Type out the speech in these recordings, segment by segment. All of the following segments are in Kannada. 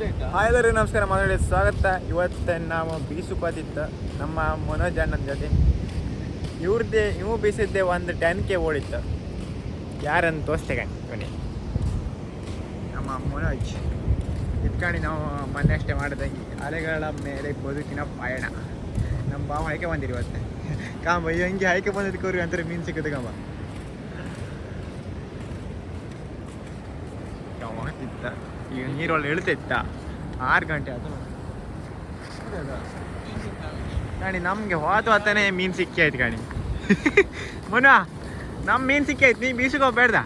ಹಾಯ್ ಎಲ್ಲರಿಗೂ ನಮಸ್ಕಾರ ಮಾತಾಡಿ ಸ್ವಾಗತ. ಇವತ್ತು ನಾವು ಬೀಸುಪತಿತ್ತ ನಮ್ಮ ಮನೋಜ್ ಅಣ್ಣನ ಜೊತೆ. ಇವ್ರದ್ದೇ ಇವು ಬೀಸಿದ್ದೆ ಒಂದು ಟೆನ್ ಕೆ ಓಡಿತ್ತು. ಯಾರನ್ನು ತೋರಿಸ್ತೇವೆ ಬನ್ನಿ. ನಮ್ಮ ಮನೋಜ್. ಇದ್ಕೊಂಡು ನಾವು ಮೊನ್ನೆ ಅಷ್ಟೇ ಮಾಡಿದಂಗೆ. ಅಲೆಗಳ ಮೇಲೆ ಬದುಕಿನ ಪಯಣ. ನಮ್ಮ ಬಾವ ಆಯ್ಕೆ ಬಂದಿರಿ ಇವತ್ತು. ಕಾಂಬ ಹೆಂಗೆ ಆಯ್ಕೆ ಬಂದಿದ್ದಕ್ಕೆ ಅವ್ರಿಗೆ ಅಂತಾರೆ ಮೀನು ಸಿಕ್ಕದು ಕಾಂಬ ಇತ್ತ ಈಗ ನೀರೊಳಗೆ ಇಳ್ತಿತ್ತ ಆರು ಗಂಟೆ ಆಯ್ತು ಕಾಣಿ ನಮಗೆ ಹೋದ ಹೊತ್ತನೇ ಮೀನು ಸಿಕ್ಕಿ ಆಯ್ತು ಕಾಣಿ ಮನು ನಮ್ಮ ಮೀನು ಸಿಕ್ಕಿ ಆಯ್ತು. ನೀ ಬೀಸಿಗೆ ಬೇಡ್ದ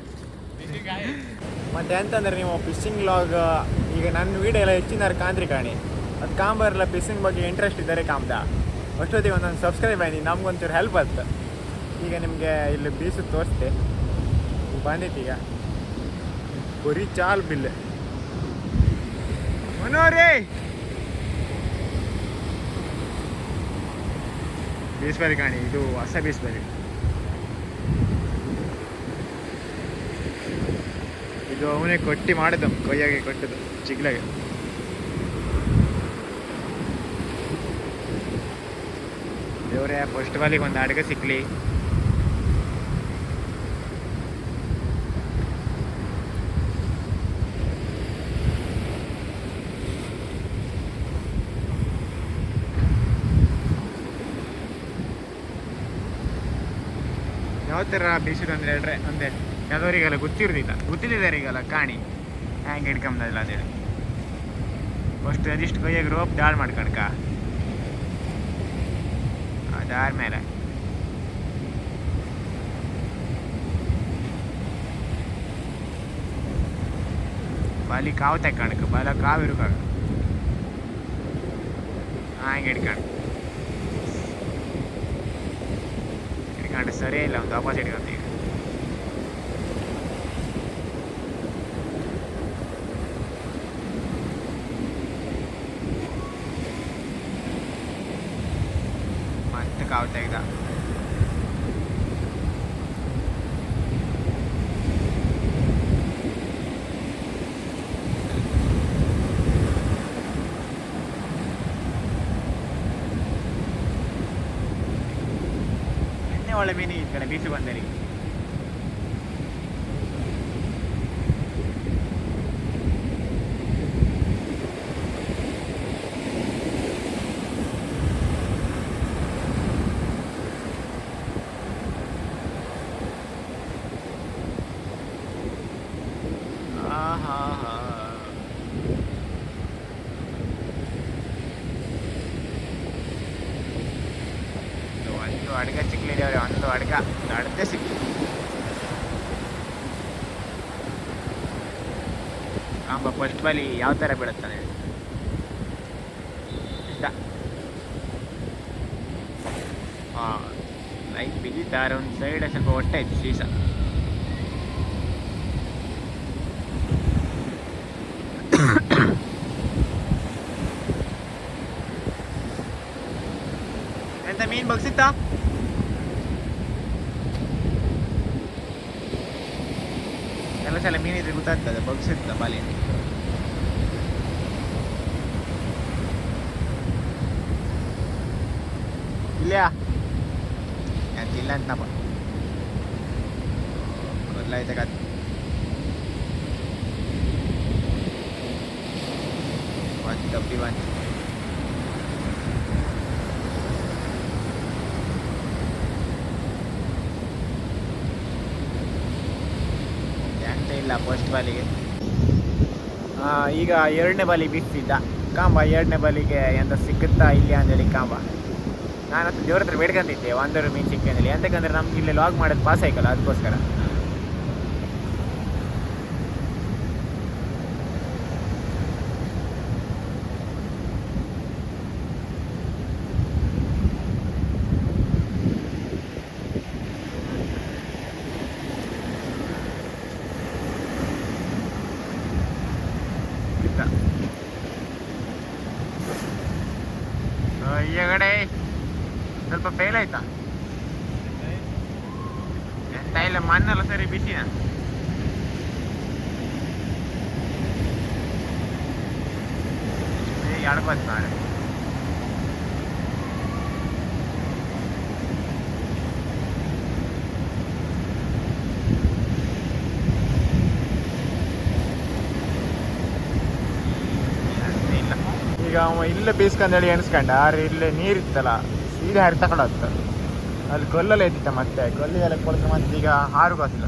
ಮತ್ತೆ ಎಂತಂದ್ರೆ ನೀವು ಫಿಶಿಂಗ್ ಲಾಗ್, ಈಗ ನನ್ನ ವೀಡಿಯೋ ಎಲ್ಲ ಹೆಚ್ಚಿನಾರು ಕಾಂತ್ರಿ ಕಾಣಿ ಅದು ಕಾಂಬರ್ಲ ಫಿಶಿಂಗ್ ಬಗ್ಗೆ ಇಂಟ್ರೆಸ್ಟ್ ಇದ್ದಾರೆ ಕಾಮ್ದ? ಅಷ್ಟೊತ್ತಿಗೆ ಒಂದೊಂದು ಸಬ್ಸ್ಕ್ರೈಬ್ ಆಯ್ತು ನಮ್ಗೊಂಚೂರು ಹೆಲ್ಪ್ ಆಯ್ತು. ಈಗ ನಿಮಗೆ ಇಲ್ಲಿ ಬೀಸು ತೋರಿಸ್ತೆ ಬಂದಿತ್ತು ಈಗ. ಬರೀ ಚಾಲ್ ಬಿಲ್ ಮನೋರೇ! ಬೀಸ್ಬರಿ ಕಾಣಿ, ಇದು ಹೊಸ ಬೀಸ್ಬರಿ. ಇದು ಅವನೇ ಕೊಟ್ಟಿ ಮಾಡಿದ್ದು ಕೈಯಾಗೆ ಕೊಟ್ಟಿದ್ದು, ಚಿಗ್ಲಾಗೆ. ದೇವ್ರೆ ಫಸ್ಟ್ ಬಾಲಿಗೆ ಒಂದು ಅಡುಗೆ ಸಿಕ್ಲಿ. ಯಾವ ಥರ ಬೀಸಿರು ಅಂದ್ರೆ ಹೇಳ್ರೆ, ಅಂದರೆ ಯಾವ್ದವರಿಗೆಲ್ಲ ಗೊತ್ತಿರೋದಿಲ್ಲ. ಗೊತ್ತಿಲ್ಲದವರಿಗೆಲ್ಲ ಕಾಣಿ. ಹ್ಯಾಂಗೆ ಹಿಡ್ಕೊಂಬದಿಲ್ಲ ಅಂತೇಳಿ. ಫಸ್ಟ್ ಅದಿಷ್ಟು ಕೈಯಾಗ ರೋಪ್ ದಾಳ್ ಮಾಡ್ಕಡ್ಕ. ಅದಾದ್ಮೇಲೆ ಬಾಲಿ ಕಾವು ತಕ್ಕಣಕ್ಕೆ, ಬಲ ಕಾವು ಇರುಕಾಗ. ಹಂಗೆ ಹಿಡ್ಕೊಂಡು. ಹಿಡ್ಕೊಂಡು ಸರಿ ಇಲ್ಲ ಒಂದು ವಾಪಸ್ ಹಿಡ್ಕೊಂತ ಈಗ ಮತ್ತೆ ಕಾವು ತೆಗ್ದ ಎಣ್ಣೆ ಒಳ್ಳೆ ಮೀನು ಈ ಕಡೆ ಬೀಸಿ ಬಂದರಿ ಆಹಾಹಾ. ಇದು ಒಂದು ಅಡ್ಗ ಚಿಕ್ಕಲಿದವ್ರೆ ಒಂದು ಅಡ್ಗ ದಡ್ದೆ ಸಿಕ್ತು ಕಾಂಬ ಫಸ್ಟ್ ಬಾಲಿ ಯಾವ ಥರ ಬೀಳುತ್ತಾನೆ ಇಷ್ಟ? ಹಾಂ ಲೈಟ್ ಬಿದ್ದಿದ್ದಾರೆ ಒಂದು ಸೈಡ್ ಸ್ವಲ್ಪ ಹೊಟ್ಟೆ ಇತ್ತು ಸೀಸ ಎಂತ, ಮೀನು ಬಗ್ಸಿತ್ತಾ? ಎಲ್ಲ ಸಲ ಮೀನಿದ್ರೆ ಗೊತ್ತಾಗ್ತದೆ ಬಗ್ಸಿತ್ತ ಬಾಲಿ ಇಲ್ಲಯಾ ಎಂತ ಇಲ್ಲ ಅಂತಪ್ಪ ಬದಲಾಯ್ತ ಕತ್ ಒಂದು ಡಬ್ಬಿ ಬಂತು ಇಲ್ಲ ಫಸ್ಟ್ ಬಾಲಿಗೆ ಈಗ ಎರಡನೇ ಬಾಲಿ ಬಿಸ್ತಿದ್ದ ಕಾಂಬ ಎರಡನೇ ಬಾಲಿಗೆ ಎಂತ ಸಿಕ್ಕುತ್ತಾ ಇಲ್ಲಿ ಅಂತೇಳಿ ಕಾಂಬ. ನಾನು ಹತ್ರ ದೇವ್ರ ಹತ್ರ ಬೇಡ್ಕೊಂತಿದ್ದೆ ಒಂದೂರು ಮೀನು ಸಿಕ್ಕಂದೇಳಿ ಎಂತಕ್ಕಂದ್ರೆ ನಮ್ಗೆ ಇಲ್ಲಿ ಲಾಗ್ ಮಾಡೋದು ಪಾಸ್ ಆಯ್ಕಲ್ಲ ಅದಕ್ಕೋಸ್ಕರ. ಇತ್ತ. ಅಯ್ಯಗಡೆ ಸ್ವಲ್ಪ ಫೇಲ್ ಆಯ್ತಾ? ಎಂತ ಇಲ್ಲ ಮಣ್ಣೆಲ್ಲ ಸರಿ ಬಿಸಿನ ಗಾಡಿ ಆಡ್ಕೋತ ನಾಳೆ ಇಲ್ಲ. ಈಗ ಅವ ಇಲ್ಲೇ ಬೀಸ್ಕೊಂಡೇಳಿ ಎಣಿಸ್ಕೊಂಡ. ಆದ್ರೆ ಇಲ್ಲೇ ನೀರಿತ್ತಲ್ಲ ಸೀರೆ ಹಾರಿ ತಗೊಳತ್ತ ಅಲ್ಲಿ ಗೊಲ್ಲಲ್ಲೇ ಇದ್ದಿತ್ತ ಮತ್ತೆ. ಗೊಲ್ಲಿಗೆಲ್ಲ ಕೊಡ್ತು ಮತ್ತೆ ಈಗ ಹಾರು ಗೊತ್ತಿಲ್ಲ.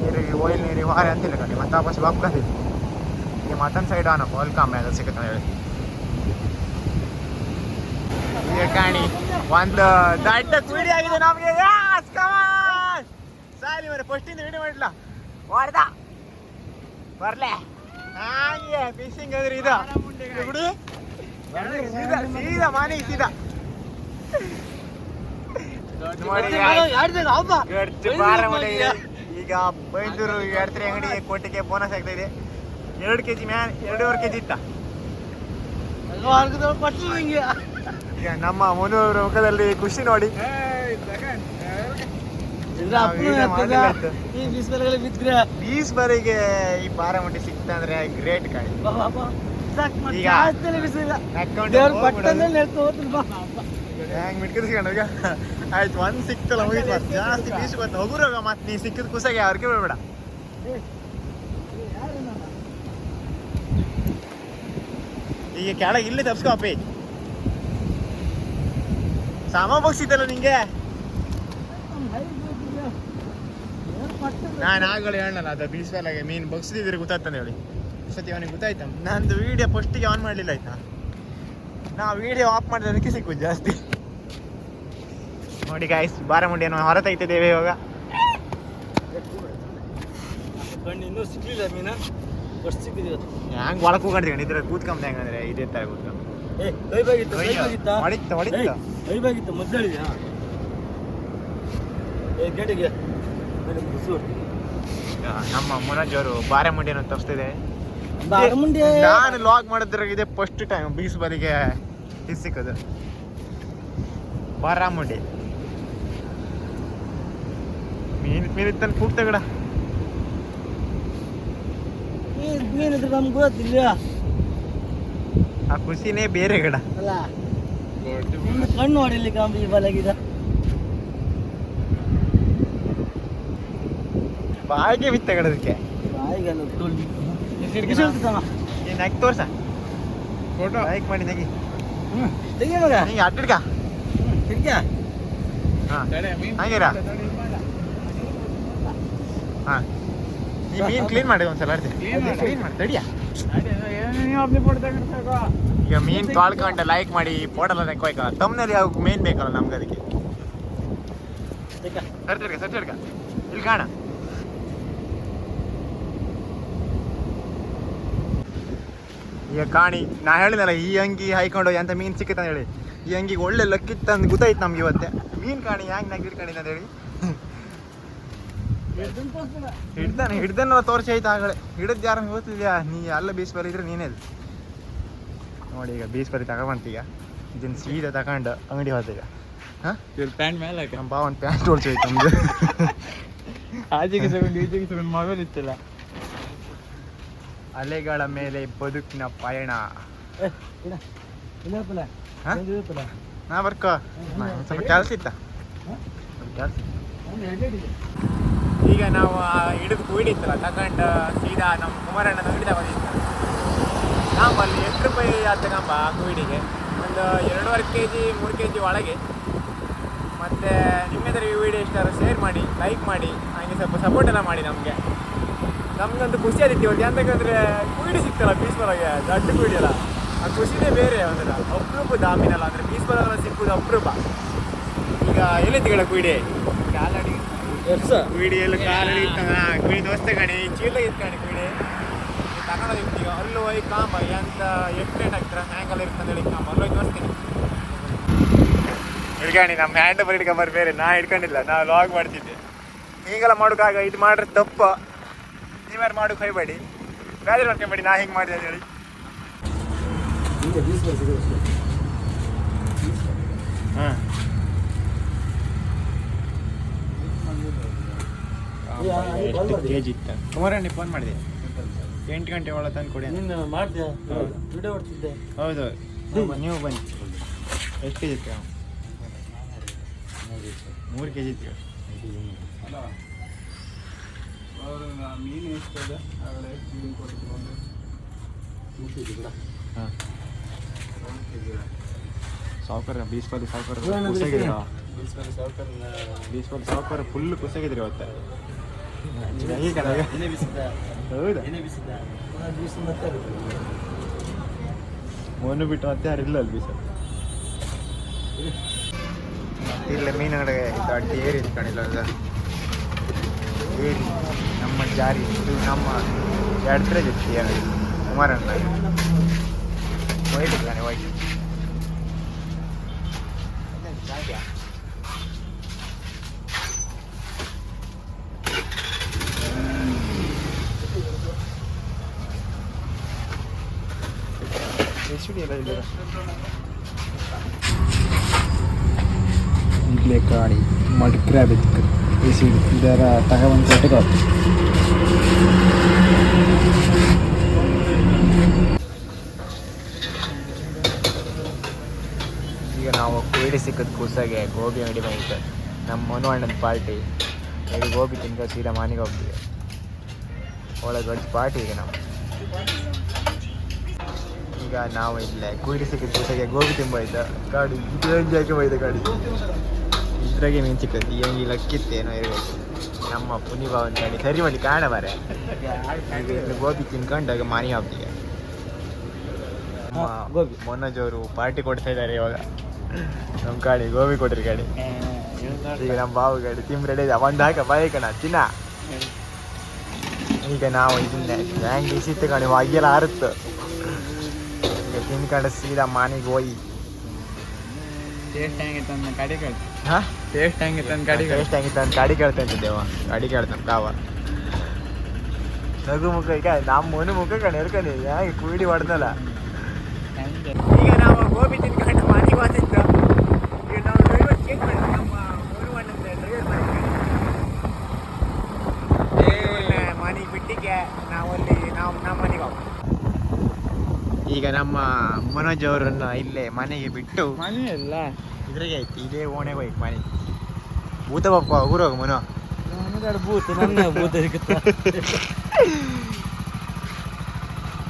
ನೀರಿಗೆ ಓಯಿಲ್ ನೀರಿಗೆ ಹಾರಿ ಅಂತಿಲ್ಲ ಕಣಿ. ಮತ್ತೆ ವಾಪಸ್ ವಾಪಸ್ ಈಗ ಮಟನ್ ಸೈಡ್ ಆನ ವೆಲ್ಕಮ್ ಅದು ಸಿಗುತ್ತೆ ಹೇಳಿ ಈಗ ಕಾಣಿ, ಒಂದು ದೊಡ್ಡ ಕುಡಿ ಆಗಿದೆ ನಮಗೆ. ಸಾಲಿ ಮರೆ ಫಸ್ಟಿಂದ ವಿಡಿಯೋ ಮಾಡಿಲ್ಲ ಹೊಡೆದ ಬರ್ಲೆ? ಹಾಗೆ ಫಿಶಿಂಗ್ ಅಂದ್ರೆ ಇದು? ಬಿಡು. ಸೀದಾ ಸೀದಾ ಮಾನಿ ಸೀದಾ. ಈಗ ಬೈಂದೂರು ಎಡ್ತ್ರಿ ಅಂಗಡಿ ಕೋಟಿಗೆ ಬೋನಸ್ ಆಗ್ತಾ ಇದೆ ಎರಡು ಕೆಜಿ ಮ್ಯಾನ್ ಎರಡೂವರೆ ಕೆಜಿ ಇತ್ತ. ಈಗ ನಮ್ಮ ಮುನ್ನೂರು ಮುಖದಲ್ಲಿ ಖುಷಿ ನೋಡಿ. ಬೀಸ್ ಬರಿಗೆ ಈ ಬಾರಮುಂಡಿ ಸಿಕ್ತ ಅಂದ್ರೆ ಗ್ರೇಟ್ ಕಾಯಿ ಹೆಂಗ್ ಮಿಟ್ಕಿಸ್ಕೊಂಡು ಈಗ ಆಯ್ತು ಒಂದ್ ಸಿಕ್ತಲ್ಲ ಮುಗಿತ್ ಮತ್ತೆ ಜಾಸ್ತಿ ಬೀಸ್ ಬಂತು ಹೋಗುರಾಗ ಮತ್ತೆ ನೀ ಸಿಕ್ಕಿದ ಕುಸಾಗೆ ಅವ್ರಿಗೆ ಬಿಡ್ಬೇಡ. ಈಗ ಕೆಳಗೆ ಇಲ್ಲೇ ತಪ್ಸ್ಕೋ ಅಪ್ಪಿ. ಸಾಮ ಬಗ್ಸಿದ್ದಲ್ಲ ನಿಂಗೆ? ನಾನು ಆಗಲೇ ಹೇಳಲ್ಲ ಅದು ಬೀಸ್ ಮೇಲಾಗೆ ಮೀನು ಬಗ್ಸಿದ್ರೆ ಗೊತ್ತಾಗ್ತಾನೆ ಹೇಳಿ. ಸತಿ ಅವನಿಗೆ ಗೊತ್ತಾಯ್ತಾ? ನಂದು ವೀಡಿಯೋ ಫಸ್ಟಿಗೆ ಆನ್ ಮಾಡಲಿಲ್ಲ ಆಯ್ತಾ? ನಾ ವಿಡಿಯೋ ಆಫ್ ಮಾಡಿದಕ್ಕೆ ಸಿಕ್ಕು ಜಾಸ್ತಿ. ನೋಡಿ ಗಾಯ್ಸ್ ಬಾರಮುಂಡಿಯನ್ನು ಹೊರ ತೆಗಿತಿದ್ದೇವೆ ಇವಾಗ ಇನ್ನೂ ಸಿಗ್ಲಿಲ್ಲ ಮೀನ. ಫಸ್ಟ್ ಸಿಕ್ಕಿದೆ ಹ್ಯಾಂಗೆ ಒಳಗೆ ಕೂತ್ಕೊಂಡಿದ್ದೀನಿ ಇದ್ರೆ ಕೂತ್ಕೊಂಬ ಹೆಂಗಂದ್ರೆ ಇದೇ ತರ ಕೂತ್ಕೊಂಡು ಏ ಕೈ ಬಾಗಿತ್ತ ಕೈ ಬಾಗಿತ್ತ? ಹೊಡಿತ ಹೊಡಿತ. ಏಯ್, ಕೈ ಬಾಗಿತ್ತ ಮೊದಲಿದ್ಯಾ ಏ ಗೇಟಿಗೆ ನಮ್ಮ ಮುನಜ್ ಅವರು ಬಾರಮುಂಡಿಯನ್ನು ತಪ್ಪಿಸ್ತಿದೆ ಬಾರಮುಂಡಿ ನಾನು ಲಾಗ್ ಮಾಡಿದ್ರಾಗಿದೆ ಇದೆ ಫಸ್ಟ್ ಟೈಮ್ ಬೀಸ್ ಬರಿಗೆ ಇದು ಸಿಕ್ಕದು ಬಾರಾಮುಂಡಿ. ಮೀನ್ ಮೀನ್ ಇತ್ತಲ್ಲಿ ಕೂಗ್ತ ಗಿಡ ಮೀನಿದ್ರೆ ನಮ್ಗೆ ಗೊತ್ತಿಲ್ಲ ಆ ಖುಷಿನೇ ಬೇರೆ ಗಡ. ಅಲ್ಲ. ಕಣ್ಣು ಹೊಡಿಲಿ ಕಾಂಬಿ ಬಲಗಿದ ಬಾಯಿಗೆ ಬಿತ್ತ ಕಡದಕ್ಕೆ ಹಾಕಿ ತೋರ್ಸ? ಫೋಟೋ ಲೈಕ್ ಮಾಡಿ ತೆಗಿ. ತೆಗಿ ಮಗ. ನೀ ಅಟ್ಟಿಡ್ಕ ತಿರ್ಗ್ಯ ಹಾ ಹಾಂ. ಈ ಮೀನ್ ಕ್ಲೀನ್ ಮಾಡಿ ಒಂದ್ಸಲ ಕ್ಲೀನ್ ಮಾಡಿ. ತಡಿಯಾ. ಈಗ ಮೀನ್ ತೊಳ್ಕೊಂಡು ಲೈಕ್ ಮಾಡಿ ಫೋಟೋ ತೆಕ್ಕೋಯ್ಕಲ್ಲ ತಮ್ಮನಲ್ಲಿ ಯಾವ ಮೀನ್ ಬೇಕಲ್ಲ ನಮ್ಗೆ ಅದಕ್ಕೆ. ತೆಗ್ಗ ಸರ್ತಿಡ್ಕ ಸರ್ತಿಡ್ಕ ಇಲ್ಲಿ ಕಾಣ. ಈಗ ಕಾಣಿ ನಾ ಹೇಳಿದಲ್ಲ ಈ ಅಂಗಿ ಹಾಯ್ಕೊಂಡು ಎಂತ ಮೀನ್ ಸಿಕ್ಕಿತ್ತ ಹೇಳಿ. ಈ ಅಂಗಿಗೆ ಒಳ್ಳೆ ಲಕ್ಕಿತ್ತ ಅಂತ ಗೊತ್ತಾಯ್ತು ನಮ್ಗೆ ಇವತ್ತೆ. ಮೀನ್ ಕಾಣಿ ಹ್ಯಾಂಗ್ ನಾಗ ಹಿಡ್ಕೊಂಡಿದ್ದ ಅಂತ ಹೇಳಿ. ಹಿಡ್ದಾನೆ ಹಿಡ್ದನ್ನ ತೋರಿಸಿ ಆಯ್ತು ಆಗಳೆ ಹಿಡಿದ್ ಯಾರು ಗೊತ್ತಿದ್ಯಾ? ನೀ ಎಲ್ಲ ಬೀಸ್ ಬರಿ ಇದ್ರೆ ನೀನೇ ನೋಡಿ ಈಗ ಬೀಸ್ ಬರಿ ತಗೊಂಬಂತೀಗ ಇದನ್ನ ಸೀದಾ ತಗೊಂಡು ಅಂಗಡಿ ಹೋದ ಹಾ? ಪ್ಯಾಂಟ್ ಮೇಲೆ ನಮ್ಮ ಬಾ ಒಂದು ಪ್ಯಾಂಟ್ ಹೊಡ್ಸೋಯ್ತು ನಮ್ದು. ಆಚೆಗೆ ತಗೊಂಡು ಈಚೆಗೆ ತಗೊಂಡು ಮೊಬೈಲ್ ಇತ್ತಲ್ಲ ಅಲೆಗಳ ಮೇಲೆ ಬದುಕಿನ ಪಯಣ? ನಾ ಬರ್ಕೋ. ಸ್ವಲ್ಪ ಕೆಲಸ ಇತ್ತ? ಈಗ ನಾವು ಹಿಡಿದು ಕೂಡಿತ್ತಲ್ಲ ತಗೊಂಡು ಸೀದಾ ನಮ್ಮ ಕುಮಾರಣ್ಣನ ಹಿಡಿದ ತಗೊಂಡಿತ್ತು ನಾವು ಅಲ್ಲಿ ಎಂಟು ರೂಪಾಯಿ ಆದ ನಮ್ಮ ಕೂಡಿಗೆ ಒಂದು ಎರಡೂವರೆ ಕೆ ಜಿ ಮೂರು ಕೆ ಜಿ ಒಳಗೆ. ಮತ್ತು ನಿಮ್ಮೆದ್ರೆ ಈ ವಿಡಿಯೋ ಇಷ್ಟ ಶೇರ್ ಮಾಡಿ ಲೈಕ್ ಮಾಡಿ ಹಾಗೆ ಸ್ವಲ್ಪ ಸಪೋರ್ಟ್ ಎಲ್ಲ ಮಾಡಿ ನಮಗೆ. ನಮ್ಗಂತೂ ಖುಷಿ ಆದಿತ್ತು ಇವತ್ತು ಎಂತಕ್ಕಂದ್ರೆ ಕುಯ್ಡಿ ಸಿಗ್ತಲ್ಲ ಬೀಚ್ ದಟ್ಟು ದೊಡ್ಡ ಕುಯ್ಡಿ ಅಲ್ಲ. ಆ ಖುಷಿನೇ ಬೇರೆ ಒಂದಲ್ಲ ಅಪರೂಪ ದಾಮಿನಲ್ಲ ಅಂದರೆ ಬರೋಲ್ಲ ಸಿಕ್ಕುದು ಅಪರೂಪ. ಈಗ ಎಲ್ಲಿತ್ತು ಗಿಡ ಕುಯ್ಡಿ ಕಾಲಡಿ. ಕುಯ್ಡಿ ಎಲ್ಲ ಕಾಲಡಿ ಕುಯ್ಡಿ ದೋಸ್ತ ಕಣಿ ಚೀಲ ಇತ್ಕಣಿ ಕುಯ್ಡಿ ತಗೊಂಡೋಗಿ ಈಗ ಅಲ್ಲೂ ಹೋಗಿ ಕಾಂಬ ಎಂತ ಎಕ್ಸ್ಪ್ಲೇಟ್ ಆಗ್ತಾರ ಹ್ಯಾಂಗಲ್ಲ ಇರ್ತಂತ ಹೇಳಿ ಕಾಂಬ. ಅಲ್ಲೋಗಿ ತೋರಿಸ್ತೀನಿ. ಹಿಡ್ಕಣಿ ನಮ್ಮ ಹ್ಯಾಂಡ್ ಬರ್ ಹಿಡ್ಕೊಂಬರ್ ಬೇರೆ ನಾ ಹಿಡ್ಕೊಂಡಿಲ್ಲ ನಾ ಲಾಗ್ ಮಾಡ್ತಿದ್ದೆ. ಹೀಗೆಲ್ಲ ಮಾಡೋಕ್ಕಾಗ ಇದು ಮಾಡ್ರೆ ತಪ್ಪು. ನೀವ್ಯಾರು ಮಾಡೋಕೆ ಹೋಗ್ಬೇಡಿ ಬೇರೆ ಮಾಡಿ ನಾ ಹಿಂಗೆ ಮಾಡಿದೆ ಅಂತ ಹೇಳಿ ಹಾಂ ಎಷ್ಟು ಕೆ ಜಿ ಇತ್ತು ಕುಮಾರಣ್ಣಿ ಫೋನ್ ಮಾಡಿದೆ. ಎಂಟು ಗಂಟೆ ಒಳಗೆ ತಂದು ಕೊಡಿ ನಿನ್ನ ನೀನು ಮಾಡ್ತೀಯ ವಿಡಿಯೋ ಹೊಡ್ತಿದ್ದೆ. ಹೌದು. ನೀವು ಬನ್ನಿ. ಎಷ್ಟು ಕೆ ಜಿ ಇತ್ತು? ಮೂರು ಕೆ ಜಿ ಇತ್ತು. ಮೀನು ಎಷ್ಟದ ಆಗಲೇ ಮೀನು ಕೊಡ್ಕೊಂಡು. ಹಾಂ. ಸಾವುಕಾರ ಬೀಸ್ಪಾಲಿ ಸಾವುಕಾರ ಇವಾಗ ಬೀಸ್ಪಾಲಿ ಸಾವುಕಾರ ಬೀಸ್ಪಾಲಿ ಸಾವುಕಾರ ಫುಲ್ ಕುಸಾಗಿದ್ರಿ ಅವತ್ತೆ ಕಡೆ ಹೌದಾ? ಮೊನ್ನೆ ಬಿಟ್ಟು ಮತ್ತೆ ಯಾರು ಇಲ್ಲ ಅಲ್ಲಿ ಬೀಸ ಇಲ್ಲ ಮೀನುಗಡೆ ಅಡ್ಡಿ ಏರಿ ಇಟ್ಕೊಂಡಿಲ್ಲ ಅದು ಏರಿ ನಮ್ಮ ಜಾರಿ ಇದು ನಮ್ಮ ಎಡ್ರೆ ಜೊತೆ ಏನು ಕುಮಾರಣ್ಣ ವೈಟ್ ಇದ್ದಾನೆ ವೈಟ್ ಎಷ್ಟು ಎಲ್ಲ ಇಲ್ಲ ಈಗಲೇ ಕಾಡಿ ಮಡ್ ಬಿಸಿ ಇದರ ತಗೊಂಡು ಕೊಟ್ಟಿಗೆ ಈಗ ನಾವು ಕೂಡಿ ಸಿಕ್ಕದ ಕೂಸಾಗೆ ಗೋಬಿ ಅಂಗಡಿ ಬಂದಿತ್ತು ನಮ್ಮ ಮನು ಪಾರ್ಟಿ. ಈಗ ಗೋಬಿ ತಿಂದ ಸೀದಾ ಮಾನಿಗೆ ಹೋಗ್ತೀವಿ. ಒಳಗೆ ದೊಡ್ಡ ಪಾರ್ಟಿ ಈಗ ನಾವು ಈಗ ನಾವು ಇಲ್ಲೇ ಕೂಡಿ ಸಿಕ್ಕಿದ ಕೂಸಾಗೆ ಗೋಬಿ ತಿಂಬೋಯ್ತು ಗಾಡಿ ಜಾಕೆ ಹೋಯ್ತು ಗಾಡಿ. ಇದ್ರಾಗೆ ಮೀನು ಸಿಕ್ಕದ್ದು ಲಕ್ಕಿತ್ತು ಲಕ್ಕಿತ್ತೇನೋ ಇರಬೇಕು. ನಮ್ಮ ಪುನಿ ಅಂತ ಗಾಡಿ ಸರಿ ಮಾಡಿ ಕಾಣ ಬಾರೆ ಗೋಬಿ ತಿನ್ಕೊಂಡಾಗ ಮಾನಿ ಹೋಗ್ತೀವಿ ನಮ್ಮ ಹಾ, ಗೋಬಿ. ಮೊನ್ನಜ್ ಅವರು ಪಾರ್ಟಿ ಕೊಡ್ತಾ ಇದ್ದಾರೆ ಇವಾಗ. ನಮ್ಮ ಗಾಡಿ ಗೋಬಿ ಕೊಡ್ರಿ ಗಾಡಿ. ಈಗ ನಮ್ಮ ಬಾವು ಗಾಡಿ ತಿಮ್ ರೆಡಿ ಇದೆ. ಒಂದು ಹಾಕ ಬಾಯಿ ಕಣ ತಿನ್ನ ಈಗ ನಾವು ಇದನ್ನೇ ಹ್ಯಾಂಗ್ ಇಸಿತ್ತು ಕಣಿ ಅಗ್ಗೆಲ್ಲ ಆರುತ್ತು. ಈಗ ತಿನ್ಕೊಂಡು ಸೀದಾ ಮಾನಿಗೆ ಹೋಗಿ ಟೇಸ್ಟ್ ಹೆಂಗಿತ್ತು ಅಂತ ಗಾಡಿ ಕೇಳ್ತು ಹಾ? ಟೇಸ್ಟ್ ಹೆಂಗಿತ್ತು ಅಂತ ಗಾಡಿ ಟೇಸ್ಟ್ ಹೆಂಗಿತ್ತು ಅಂತ ಗಾಡಿ ಕೇಳ್ತಾ ಇದ್ದೇವ ಗಾಡಿ ಕೇಳ್ತಾನೆ ಕಾವ. ನಗು ಮುಖ ಈಗ ನಮ್ಮ ಮನೆ ಮುಖ ಕಡೆ ಎರ್ಕಣಿ ಯಾಕೆ ಕೂಡಿ ಹೊಡೆದಲ್ಲ. ಈಗ ನಾವು ಗೋಬಿ ತಿನ್ಕೊಂಡು ಮನೆಗೆ ಹೋಗಿದ್ದು ಈಗ ನಾವು ಡ್ರೈವರ್ ಚೇಂಜ್ ಮಾಡಿ ನಮ್ಮ ಮೂರು ಅಣ್ಣಂದು ಡ್ರೈವರ್ ಮನೆಗೆ ಬಿಟ್ಟಿಗೆ ನಾವಲ್ಲಿ ನಾವು ನಮ್ಮ ಮನೆಗೆ ಹೋಗ್ತೀವಿ ಈಗ ನಮ್ಮ ಮನೋಜ್ ಅವರನ್ನ ಇಲ್ಲೇ ಮನೆಗೆ ಬಿಟ್ಟು ಮನೆ ಇಲ್ಲ ಇದ್ರಾಗೆ ಆಯ್ತು ಇದೇ ಓಣೆಗೆ ಹೋಯ್ತು ಮನೆ. ಭೂತ ಬಪ್ಪ ಊರೋಗ ಮನೋ. ನನಗಾಡು ಭೂತ ನನ್ನ ಭೂತ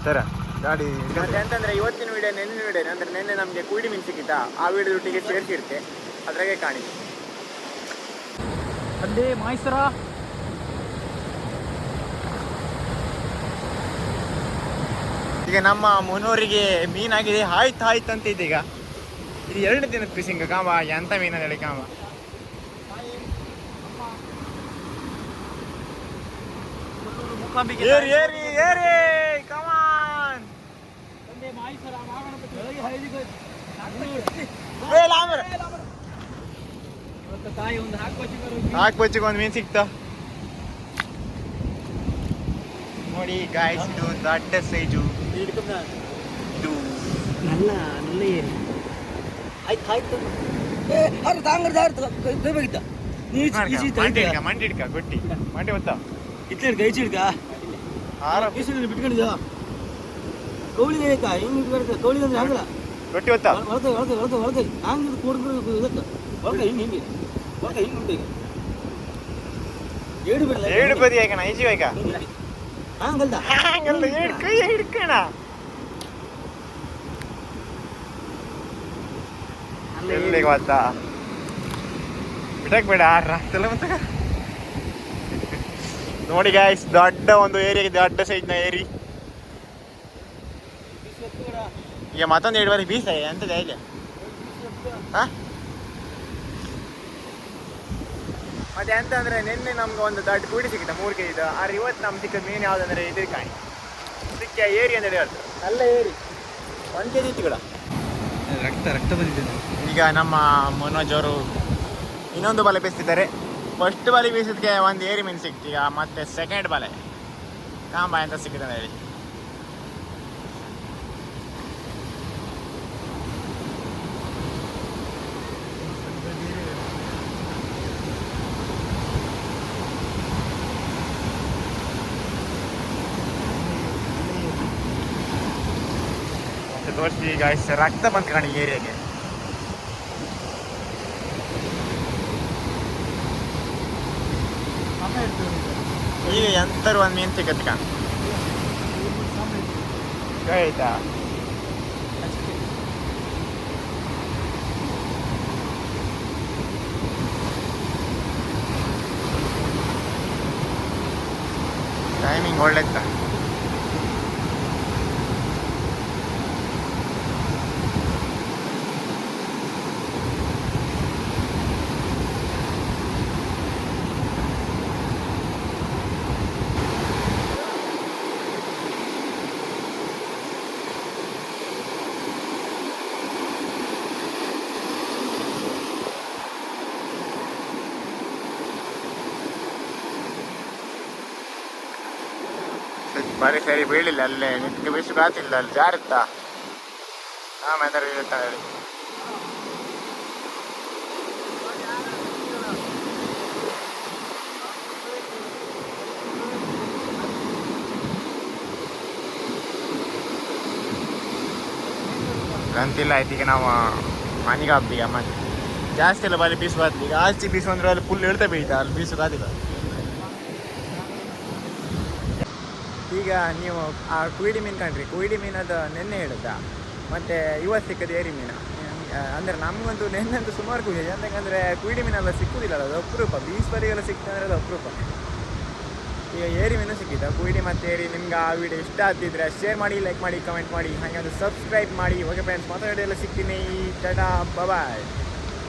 ಸರ ಗಾಡಿ ಮತ್ತೆ ಅಂತಂದ್ರೆ ಇವತ್ತಿನ ವಿಡಿಯೋ ನೆನ್ನೆ ವಿಡಿಯೋ ಅಂದ್ರೆ ನೆನ್ನೆ ನಮಗೆ ಕೂಡಿ ಮೀನು ಸಿಕ್ಕಿತ್ತ? ಆ ವಿಡಿಯೋದೊಟ್ಟಿಗೆ ಸೇರಿಸಿರುತ್ತೆ. ಅದ್ರಾಗೆ ಕಾಣಿ ಅಲ್ಲೇ ಮೈಸೂರ? ಈಗ ನಮ್ಮ ಮುನೂರಿಗೆ ಮೀನಾಗಿದೆ. ಆಯ್ತು ಆಯ್ತು ಅಂತ ಇದೆ ಈಗ ಇದು ಎರಡು ದಿನದ ಫಿಶಿಂಗ್ ಕಾಮ? ಎಂತ ಮೀನು ಹೇಳಿ, ಕಾಮ? ಏರಿ ಏರಿ ಏರಿ ಕಮಾನ್ ಹಾಕಿ ಬಚ್ಚಿಗೆ ಒಂದು ಮೀನು ಸಿಕ್ತ. ನೋಡಿ ಗಾಯ್ಸ್ ಇದು ದೊಡ್ಡ ಸೈಜು ಇದು ನಲ್ಲ ನಲ್ಲ ಏರಿ ಆಯ್ತು ಆಯ್ತು. ಅವ್ರು ತಾಂಗ್ರ ದಾರ ಕೈ ಬೇಕಿತ್ತ ಹಿಡ್ಕ ಗೊಟ್ಟಿ. ಗೊತ್ತಾ ಹಿಡ್ಕ ಬಿಟ್ಕೊಂಡಿದ್ದ ಕೌಳಿಗೆ ಆಯ್ತಾ? ಹಿಂಗೆ ಇಟ್ಕೊಳ್ತ ಕೌಳಿಗೆ ಅಂದ್ರೆ ಹಂಗಲ್ಲ. ರೊಟ್ಟಿ ಗೊತ್ತಾ ಹಂಗೆ ಇದಕ್ಕೆ ಹೊರಗೆ ಹಿಂಗೆ ಹಿಂಗೆ. ಹೊರಗೆ ಹಿಂಗೆ ಉಂಟು ಈಗ. ಏಡು ಬಿಡಲ್ಲ ಏಡು ಬದಿ ಆಯ್ಕಣ ಈಜಿ ಆಯ್ಕ. ಹಂಗಲ್ಲ ಏಳು ಕೈ ಹಿಡ್ಕಣ. ಎಲ್ಲಿಗೆ ಗೊತ್ತಾ ಬಿಡಕ್ ಬೇಡ ರಾತ್ರಿ ಮತ್ತೆ ನೋಡಿ ಗಾಯ್ಸ್ ದೊಡ್ಡ ಒಂದು ಏರಿಯಾ ದೊಡ್ಡ ಸೈಜ್ನ ಏರಿ. ಈಗ ಮತ್ತೊಂದು ಎರಡು ಬಾರಿ ಬೀಸ, ಎಂತದ ಇಲ್ಲ ಹಾ? ಮತ್ತೆ ಎಂತ ಅಂದ್ರೆ ನಿನ್ನೆ ನಮ್ಗೆ ಒಂದು ದೊಡ್ಡ ಕೂಡಿ ಸಿಕ್ಕಿದೆ ಮೂರು ಕೆ ಜಿದು ಆದ್ರೆ ಇವತ್ತು ನಮ್ಗೆ ಸಿಕ್ಕಿದ ಮೀನು ಯಾವ್ದಂದ್ರೆ ಇದ್ರ ಕಾಣಿ ಸಿಕ್ಕ ಏರಿ ಅಂತ ಹೇಳಿ ಹೇಳ್ತಾರೆ ಅಲ್ಲ ಏರಿ. ಒಂದು ಕೆ ಜಿ ಇತ್ತು ಕೂಡ ರಕ್ತ ರಕ್ತ ಬಂದಿದೆ. ಈಗ ನಮ್ಮ ಮನೋಜ್ ಅವರು ಇನ್ನೊಂದು ಬಲೆ ಬೀಸ್ತಿದ್ದಾರೆ. ಫಸ್ಟ್ ಬಲೆ ಬೀಸಿದ್ಕೆ ಒಂದು ಏರಿ ಮೀನು ಸಿಕ್ತು ಈಗ ಮತ್ತೆ ಸೆಕೆಂಡ್ ಬಲೆ. ಕಾಂಬ ಅಂತ ಸಿಕ್ಕಿದೆ ಹೇಳಿ. ತೋರಿಸಿ ಈಗ ರಕ್ತ ಬಂತು ಕಾಣಿ ಏರಿಯಾಗೆ. ಈಗ ಎಂತರು ಒಂದು ಮೀನು ಸಿಕ್ಕತ್ತೆ ಕಾಣ. ಆಯ್ತಾ? ಟೈಮಿಂಗ್ ಒಳ್ಳೆತ್ತ ಬಾರಿ ಸರಿ ಬೀಳಿಲ್ಲ ಅಲ್ಲೇ ನಿಂತ್ಗೆ ಬಿಸು ಕಾತಿಲ್ಲ ಅಲ್ಲಿ ಜಾರುತ್ತಾ ಆಮೇಲೆ ಇರುತ್ತಾ ಹೇಳಿ ಅಂತಿಲ್ಲ ಆಯ್ತು ಈಗ ನಾವು ಮನೆಗೆ ಹಬ್ಬ ಈಗ ಮತ್ತೆ ಜಾಸ್ತಿ ಎಲ್ಲ ಬರೀ ಬೀಸು ಬಾತ್ಲಿ ಈಗ ಆಚೆ ಬೀಸು ಅಂದ್ರೆ ಅಲ್ಲಿ ಫುಲ್ ಇಳ್ತಾ ಬೀಳ್ತಾ ಅಲ್ಲಿ ಬೀಸು ಈಗ ನೀವು, ಆ ಕುಯಿಡಿ ಮೀನು ಕಂಡ್ರಿ, ಕುಯಿಡಿ ಮೀನದ ನೆನ್ನೆ ಹಿಡಿದ ಮತ್ತು ಇವತ್ತು ಸಿಕ್ಕದ ಏರಿ ಮೀನು. ಅಂದರೆ ನಮಗಂತೂ ನೆನ್ನೆಂತೂ ಸುಮಾರು ಖುಷಿ ಯಾಕಂದರೆ ಕುಯಿಡಿ ಮೀನೆಲ್ಲ ಸಿಕ್ಕುದಿಲ್ಲ ಅದು ಅಪರೂಪ ಬೀಸ್ ಬರಿಗೆಲ್ಲ ಅಂದರೆ ಅದು ಅಪರೂಪ. ಈಗ ಏರಿ ಮೀನು ಸಿಕ್ಕಿದ್ದ ಕುಯಿಡಿ ಮತ್ತು ಏರಿ, ನಿಮ್ಗೆ ಆ ವಿಡಿಯೋ ಇಷ್ಟ ಆಗ್ತಿದ್ರೆ ಶೇರ್ ಮಾಡಿ ಲೈಕ್ ಮಾಡಿ ಕಮೆಂಟ್ ಮಾಡಿ, ಹಾಗೆ ಅದು ಸಬ್ಸ್ಕ್ರೈಬ್ ಮಾಡಿ ಓಕೆ ಫ್ರೆಂಡ್ಸ್ ಮಾತಾಡಿ ಎಲ್ಲ ಸಿಗ್ತೀನಿ ಟಡಾ ಬಾಯ್